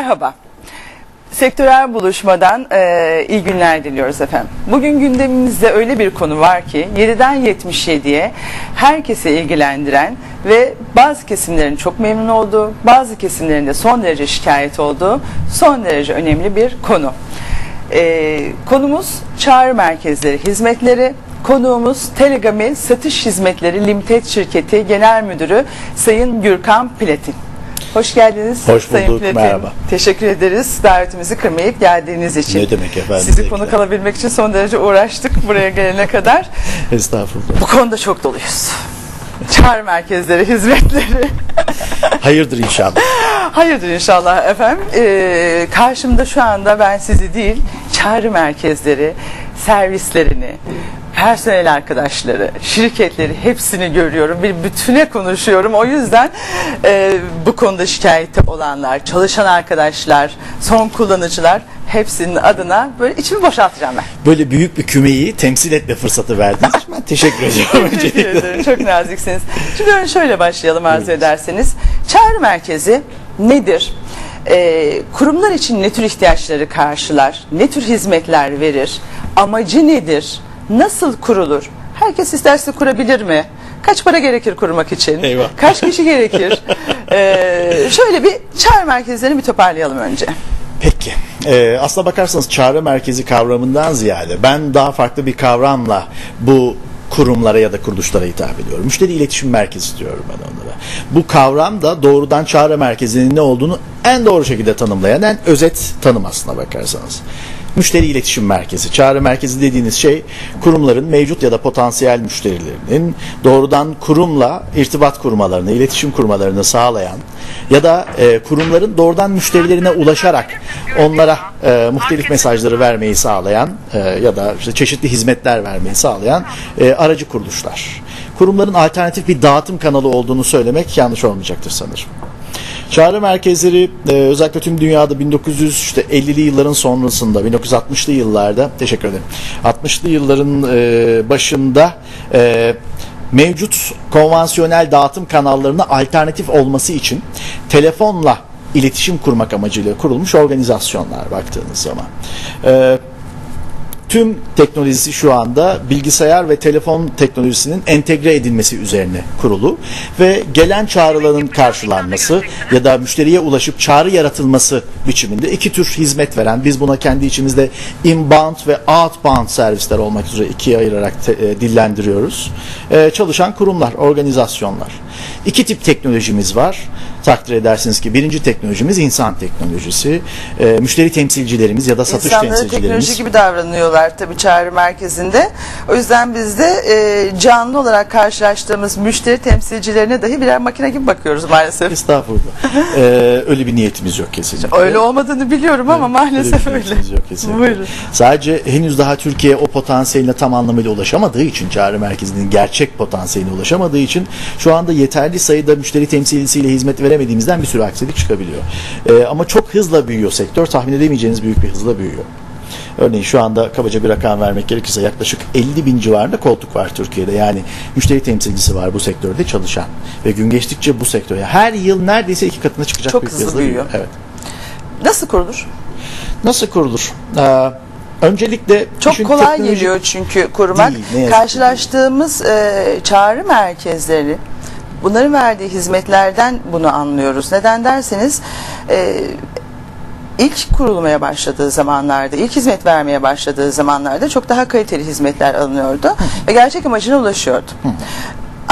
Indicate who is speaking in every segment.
Speaker 1: Merhaba. Sektörel buluşmadan e, iyi günler diliyoruz efendim. Bugün gündemimizde öyle bir konu var ki 7'den 77'ye herkese ilgilendiren ve bazı kesimlerin çok memnun olduğu, bazı kesimlerin de son derece şikayet olduğu son derece önemli bir konu. E, konumuz çağrı merkezleri hizmetleri. Konuğumuz Telegami Satış Hizmetleri Limited Şirketi Genel Müdürü Sayın Gürkan Platin. Hoş geldiniz.
Speaker 2: Hoş
Speaker 1: Sayın
Speaker 2: bulduk,
Speaker 1: Platin.
Speaker 2: merhaba.
Speaker 1: Teşekkür ederiz davetimizi kırmayıp geldiğiniz için.
Speaker 2: Ne demek efendim,
Speaker 1: Sizi
Speaker 2: zevkle.
Speaker 1: konuk alabilmek için son derece uğraştık buraya gelene kadar.
Speaker 2: Estağfurullah.
Speaker 1: Bu konuda çok doluyuz. Çağrı merkezleri, hizmetleri.
Speaker 2: Hayırdır inşallah.
Speaker 1: Hayırdır inşallah efendim. Ee, karşımda şu anda ben sizi değil, çağrı merkezleri, servislerini, personel arkadaşları, şirketleri hepsini görüyorum. Bir bütüne konuşuyorum. O yüzden e, bu konuda şikayette olanlar, çalışan arkadaşlar, son kullanıcılar hepsinin adına böyle içimi boşaltacağım ben.
Speaker 2: Böyle büyük bir kümeyi temsil etme fırsatı verdiniz. Ben teşekkür ediyorum.
Speaker 1: Teşekkür ederim. Çok naziksiniz. Şimdi önce şöyle başlayalım arzu ederseniz. Çağrı merkezi nedir? Ee, kurumlar için ne tür ihtiyaçları karşılar? Ne tür hizmetler verir? Amacı nedir? Nasıl kurulur? Herkes isterse kurabilir mi? Kaç para gerekir kurmak için?
Speaker 2: Eyvah.
Speaker 1: Kaç kişi gerekir? Ee, şöyle bir çağrı merkezlerini bir toparlayalım önce.
Speaker 2: Peki. Ee, aslına bakarsanız çağrı merkezi kavramından ziyade ben daha farklı bir kavramla bu kurumlara ya da kuruluşlara hitap ediyorum. Müşteri iletişim merkezi diyorum ben onlara. Bu kavram da doğrudan çağrı merkezinin ne olduğunu en doğru şekilde tanımlayan en özet tanım aslına bakarsanız. Müşteri iletişim merkezi. Çağrı merkezi dediğiniz şey kurumların mevcut ya da potansiyel müşterilerinin doğrudan kurumla irtibat kurmalarını, iletişim kurmalarını sağlayan ya da e, kurumların doğrudan müşterilerine ulaşarak onlara e, muhtelif mesajları vermeyi sağlayan e, ya da işte çeşitli hizmetler vermeyi sağlayan e, aracı kuruluşlar. Kurumların alternatif bir dağıtım kanalı olduğunu söylemek yanlış olmayacaktır sanırım. Çağrı merkezleri e, özellikle tüm dünyada 1950'li yılların sonrasında 1960'lı yıllarda teşekkür ederim 60'lı yılların e, başında e, mevcut konvansiyonel dağıtım kanallarına alternatif olması için telefonla iletişim kurmak amacıyla kurulmuş organizasyonlar baktığınız zaman. E, tüm teknolojisi şu anda bilgisayar ve telefon teknolojisinin entegre edilmesi üzerine kurulu ve gelen çağrıların karşılanması ya da müşteriye ulaşıp çağrı yaratılması biçiminde iki tür hizmet veren biz buna kendi içimizde inbound ve outbound servisler olmak üzere ikiye ayırarak te- e, dillendiriyoruz. E, çalışan kurumlar, organizasyonlar. İki tip teknolojimiz var. Takdir edersiniz ki birinci teknolojimiz insan teknolojisi. E, müşteri temsilcilerimiz ya da satış
Speaker 1: İnsanları
Speaker 2: temsilcilerimiz.
Speaker 1: teknoloji gibi davranıyorlar tabii çağrı merkezinde. O yüzden biz de e, canlı olarak karşılaştığımız müşteri temsilcilerine dahi birer makine gibi bakıyoruz maalesef.
Speaker 2: Estağfurullah. Ee, öyle bir niyetimiz yok kesinlikle.
Speaker 1: Öyle olmadığını biliyorum ama maalesef
Speaker 2: bir
Speaker 1: öyle.
Speaker 2: niyetimiz yok kesinlikle.
Speaker 1: Buyurun.
Speaker 2: Sadece henüz daha Türkiye o potansiyeline tam anlamıyla ulaşamadığı için çağrı merkezinin gerçek potansiyeline ulaşamadığı için şu anda yeterli sayıda müşteri temsilcisiyle hizmet veremediğimizden bir sürü aksilik çıkabiliyor. Ee, ama çok hızla büyüyor sektör. Tahmin edemeyeceğiniz büyük bir hızla büyüyor. Örneğin şu anda kabaca bir rakam vermek gerekirse yaklaşık 50 bin civarında koltuk var Türkiye'de. Yani müşteri temsilcisi var bu sektörde çalışan. Ve gün geçtikçe bu sektöre her yıl neredeyse iki katına çıkacak
Speaker 1: Çok
Speaker 2: bir
Speaker 1: hızlı
Speaker 2: hızla
Speaker 1: büyüyor.
Speaker 2: Evet.
Speaker 1: Nasıl kurulur?
Speaker 2: Nasıl kurulur? Ee, öncelikle
Speaker 1: Çok kolay
Speaker 2: teknoloji-
Speaker 1: geliyor çünkü kurmak.
Speaker 2: Değil,
Speaker 1: Karşılaştığımız e, çağrı merkezleri bunların verdiği hizmetlerden bunu anlıyoruz. Neden derseniz e, ilk kurulmaya başladığı zamanlarda, ilk hizmet vermeye başladığı zamanlarda çok daha kaliteli hizmetler alınıyordu ve gerçek amacına ulaşıyordu.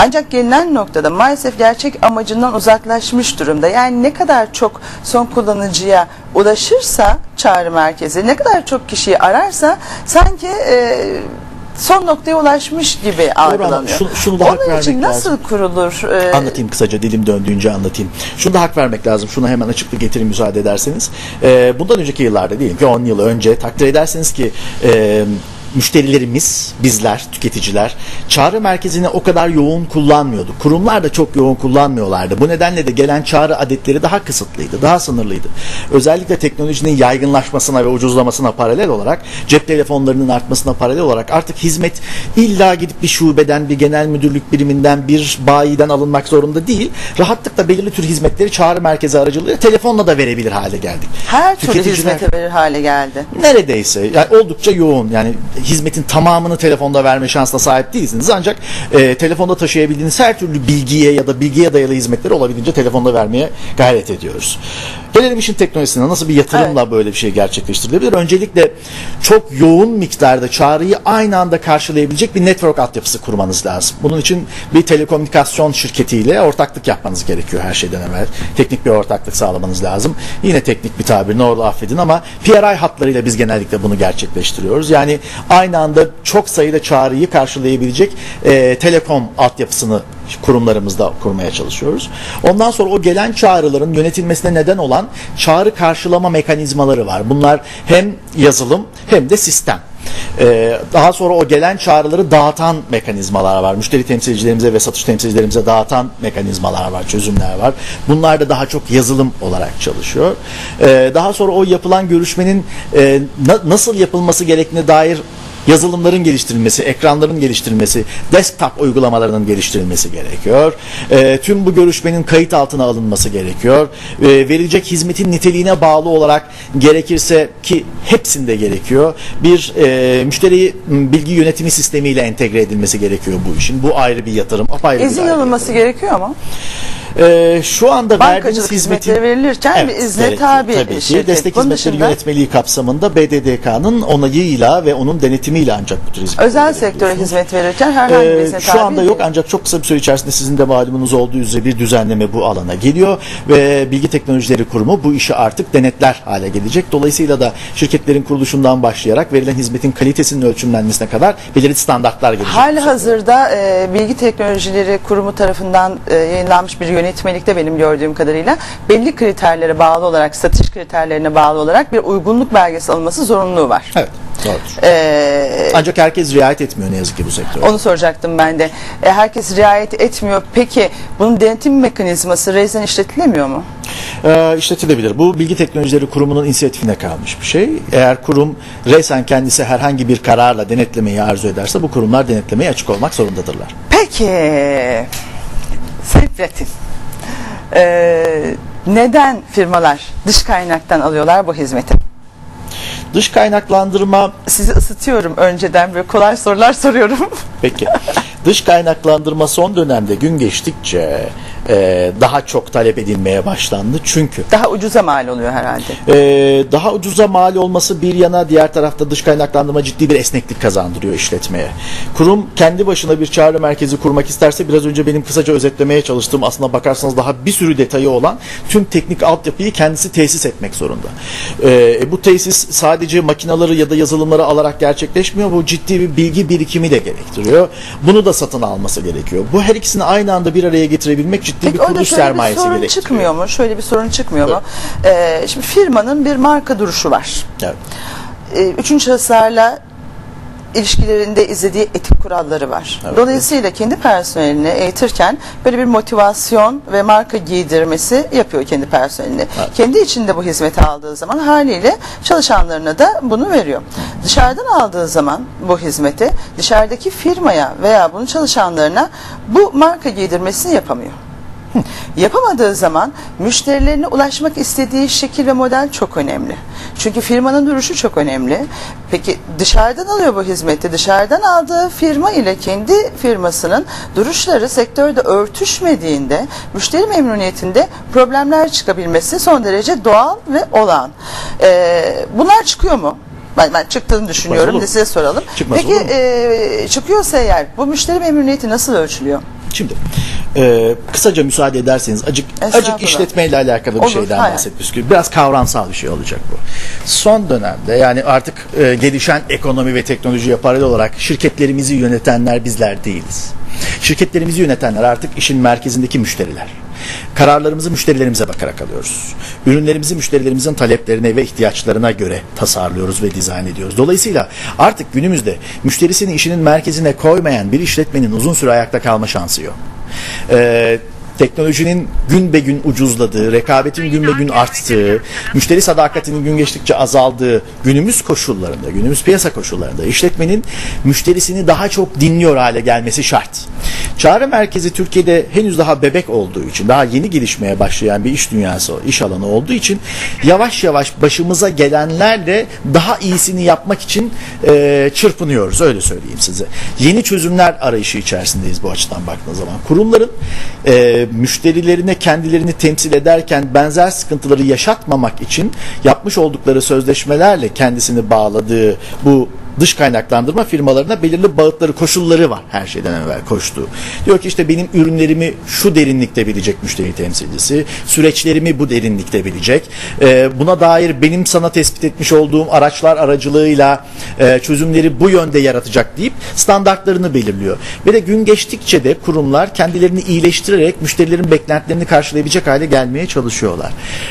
Speaker 1: Ancak gelinen noktada maalesef gerçek amacından uzaklaşmış durumda. Yani ne kadar çok son kullanıcıya ulaşırsa çağrı merkezi, ne kadar çok kişiyi ararsa sanki e, son noktaya ulaşmış gibi algılanıyor.
Speaker 2: şunu- şunu da hak
Speaker 1: Onun için nasıl
Speaker 2: lazım.
Speaker 1: kurulur? e,
Speaker 2: Anlatayım kısaca dilim döndüğünce anlatayım. Şunu da hak vermek lazım. Şunu hemen açıklı getireyim müsaade ederseniz. Ee, bundan önceki yıllarda diyelim ki 10 yıl önce takdir ederseniz ki e, müşterilerimiz, bizler, tüketiciler çağrı merkezini o kadar yoğun kullanmıyordu. Kurumlar da çok yoğun kullanmıyorlardı. Bu nedenle de gelen çağrı adetleri daha kısıtlıydı, daha sınırlıydı. Özellikle teknolojinin yaygınlaşmasına ve ucuzlamasına paralel olarak, cep telefonlarının artmasına paralel olarak artık hizmet illa gidip bir şubeden, bir genel müdürlük biriminden, bir bayiden alınmak zorunda değil. Rahatlıkla belirli tür hizmetleri çağrı merkezi aracılığıyla telefonla da verebilir hale geldik.
Speaker 1: Her türlü
Speaker 2: Tüketiciler-
Speaker 1: hizmete verir hale geldi.
Speaker 2: Neredeyse yani oldukça yoğun yani hizmetin tamamını telefonda verme şansına sahip değilsiniz ancak e, telefonda taşıyabildiğiniz her türlü bilgiye ya da bilgiye dayalı hizmetleri olabildiğince telefonda vermeye gayret ediyoruz. Gelelim işin teknolojisine nasıl bir yatırımla böyle bir şey gerçekleştirilebilir? Öncelikle çok yoğun miktarda çağrıyı aynı anda karşılayabilecek bir network altyapısı kurmanız lazım. Bunun için bir telekomünikasyon şirketiyle ortaklık yapmanız gerekiyor her şeyden evvel. Teknik bir ortaklık sağlamanız lazım. Yine teknik bir tabir ne olur affedin ama PRI hatlarıyla biz genellikle bunu gerçekleştiriyoruz. Yani aynı anda çok sayıda çağrıyı karşılayabilecek e, telekom altyapısını kurumlarımızda kurmaya çalışıyoruz. Ondan sonra o gelen çağrıların yönetilmesine neden olan çağrı karşılama mekanizmaları var. Bunlar hem yazılım hem de sistem. Ee, daha sonra o gelen çağrıları dağıtan mekanizmalar var. Müşteri temsilcilerimize ve satış temsilcilerimize dağıtan mekanizmalar var, çözümler var. Bunlar da daha çok yazılım olarak çalışıyor. Ee, daha sonra o yapılan görüşmenin e, na- nasıl yapılması gerektiğine dair yazılımların geliştirilmesi, ekranların geliştirilmesi, desktop uygulamalarının geliştirilmesi gerekiyor. Ee, tüm bu görüşmenin kayıt altına alınması gerekiyor. Ee, verilecek hizmetin niteliğine bağlı olarak gerekirse ki hepsinde gerekiyor. Bir e, müşteri bilgi yönetimi sistemiyle entegre edilmesi gerekiyor bu işin. Bu ayrı bir yatırım. Apayrı bir
Speaker 1: İzin
Speaker 2: ayrı
Speaker 1: alınması gerekiyor mu?
Speaker 2: Ee, şu anda hizmetin
Speaker 1: hizmetleri verilirken bir izne tabi
Speaker 2: tabii ki.
Speaker 1: şirket.
Speaker 2: Destek
Speaker 1: Bunun
Speaker 2: hizmetleri
Speaker 1: dışında-
Speaker 2: yönetmeliği kapsamında BDDK'nın onayıyla ve onun denetimiyle ancak bu tür hizmetleri
Speaker 1: Özel sektöre hizmet verirken herhangi bir
Speaker 2: Ee,
Speaker 1: izne
Speaker 2: şu
Speaker 1: tabi
Speaker 2: anda
Speaker 1: değil.
Speaker 2: yok ancak çok kısa bir süre içerisinde sizin de malumunuz olduğu üzere bir düzenleme bu alana geliyor ve Bilgi Teknolojileri Kurumu bu işi artık denetler hale gelecek. Dolayısıyla da şirketlerin kuruluşundan başlayarak verilen hizmetin kalitesinin ölçümlenmesine kadar belirli standartlar gelecek.
Speaker 1: Hali hazırda e, Bilgi Teknolojileri Kurumu tarafından e, yayınlanmış bir yönetmelikte benim gördüğüm kadarıyla belli kriterlere bağlı olarak, satış kriterlerine bağlı olarak bir uygunluk belgesi alınması zorunluluğu var.
Speaker 2: Evet, doğrudur.
Speaker 1: E,
Speaker 2: Ancak herkes riayet etmiyor ne yazık ki bu sektöre.
Speaker 1: onu soracaktım ben de. E, herkes riayet etmiyor. Peki bunun denetim mekanizması reizden işletilemiyor mu?
Speaker 2: e, işletilebilir. Bu Bilgi Teknolojileri Kurumu'nun inisiyatifine kalmış bir şey. Eğer kurum reysen kendisi herhangi bir kararla denetlemeyi arzu ederse bu kurumlar denetlemeye açık olmak zorundadırlar.
Speaker 1: Peki Sayın Platin e, neden firmalar dış kaynaktan alıyorlar bu hizmeti?
Speaker 2: Dış kaynaklandırma
Speaker 1: Sizi ısıtıyorum önceden böyle kolay sorular soruyorum.
Speaker 2: peki dış kaynaklandırma son dönemde gün geçtikçe e, daha çok talep edilmeye başlandı. Çünkü
Speaker 1: Daha ucuza mal oluyor herhalde.
Speaker 2: Ee, daha ucuza mal olması bir yana diğer tarafta dış kaynaklandırma ciddi bir esneklik kazandırıyor işletmeye. Kurum kendi başına bir çağrı merkezi kurmak isterse biraz önce benim kısaca özetlemeye çalıştığım aslına bakarsanız daha bir sürü detayı olan tüm teknik altyapıyı kendisi tesis etmek zorunda. Ee, bu tesis sadece makinaları ya da yazılımları alarak gerçekleşmiyor. Bu ciddi bir bilgi birikimi de gerektiriyor. Bunu da satın alması gerekiyor. Bu her ikisini aynı anda bir araya getirebilmek ciddi
Speaker 1: Peki
Speaker 2: bir
Speaker 1: orada
Speaker 2: kuruluş
Speaker 1: şöyle bir
Speaker 2: sermayesi
Speaker 1: sorun çıkmıyor mu? Şöyle bir sorun çıkmıyor mu? Ee, şimdi firmanın bir marka duruşu var.
Speaker 2: Evet.
Speaker 1: Ee, üçüncü şahıslarla ilişkilerinde izlediği etik kuralları var.
Speaker 2: Evet.
Speaker 1: Dolayısıyla kendi personelini eğitirken böyle bir motivasyon ve marka giydirmesi yapıyor kendi personeline. Kendi içinde bu hizmeti aldığı zaman haliyle çalışanlarına da bunu veriyor. Dışarıdan aldığı zaman bu hizmeti dışarıdaki firmaya veya bunun çalışanlarına bu marka giydirmesini yapamıyor. Yapamadığı zaman müşterilerine ulaşmak istediği şekil ve model çok önemli. Çünkü firmanın duruşu çok önemli. Peki dışarıdan alıyor bu hizmeti. Dışarıdan aldığı firma ile kendi firmasının duruşları sektörde örtüşmediğinde müşteri memnuniyetinde problemler çıkabilmesi son derece doğal ve olağan. Ee, bunlar çıkıyor mu? Ben, ben çıktığını düşünüyorum. de size soralım.
Speaker 2: Çıkmaz
Speaker 1: Peki e, çıkıyorsa eğer bu müşteri memnuniyeti nasıl ölçülüyor?
Speaker 2: Şimdi e, kısaca müsaade ederseniz acık acık işletmeyle alakalı bir
Speaker 1: Olur,
Speaker 2: şeyden
Speaker 1: hayır.
Speaker 2: bahsetmek istiyorum. Biraz kavramsal bir şey olacak bu. Son dönemde yani artık e, gelişen ekonomi ve teknolojiye paralel olarak şirketlerimizi yönetenler bizler değiliz. Şirketlerimizi yönetenler artık işin merkezindeki müşteriler. Kararlarımızı müşterilerimize bakarak alıyoruz. Ürünlerimizi müşterilerimizin taleplerine ve ihtiyaçlarına göre tasarlıyoruz ve dizayn ediyoruz. Dolayısıyla artık günümüzde müşterisini işinin merkezine koymayan bir işletmenin uzun süre ayakta kalma şansı yok. Ee, teknolojinin gün be gün ucuzladığı, rekabetin gün be gün arttığı, müşteri sadakatinin gün geçtikçe azaldığı günümüz koşullarında, günümüz piyasa koşullarında işletmenin müşterisini daha çok dinliyor hale gelmesi şart. Çağrı merkezi Türkiye'de henüz daha bebek olduğu için, daha yeni gelişmeye başlayan bir iş dünyası, iş alanı olduğu için yavaş yavaş başımıza gelenlerle daha iyisini yapmak için e, çırpınıyoruz öyle söyleyeyim size. Yeni çözümler arayışı içerisindeyiz bu açıdan baktığınız zaman. Kurumların e, müşterilerine kendilerini temsil ederken benzer sıkıntıları yaşatmamak için yapmış oldukları sözleşmelerle kendisini bağladığı bu dış kaynaklandırma firmalarına belirli bağıtları, koşulları var her şeyden evvel koştuğu. Diyor ki işte benim ürünlerimi şu derinlikte bilecek müşteri temsilcisi, süreçlerimi bu derinlikte bilecek. Ee, buna dair benim sana tespit etmiş olduğum araçlar aracılığıyla e, çözümleri bu yönde yaratacak deyip standartlarını belirliyor. Ve de gün geçtikçe de kurumlar kendilerini iyileştirerek müşterilerin beklentilerini karşılayabilecek hale gelmeye çalışıyorlar.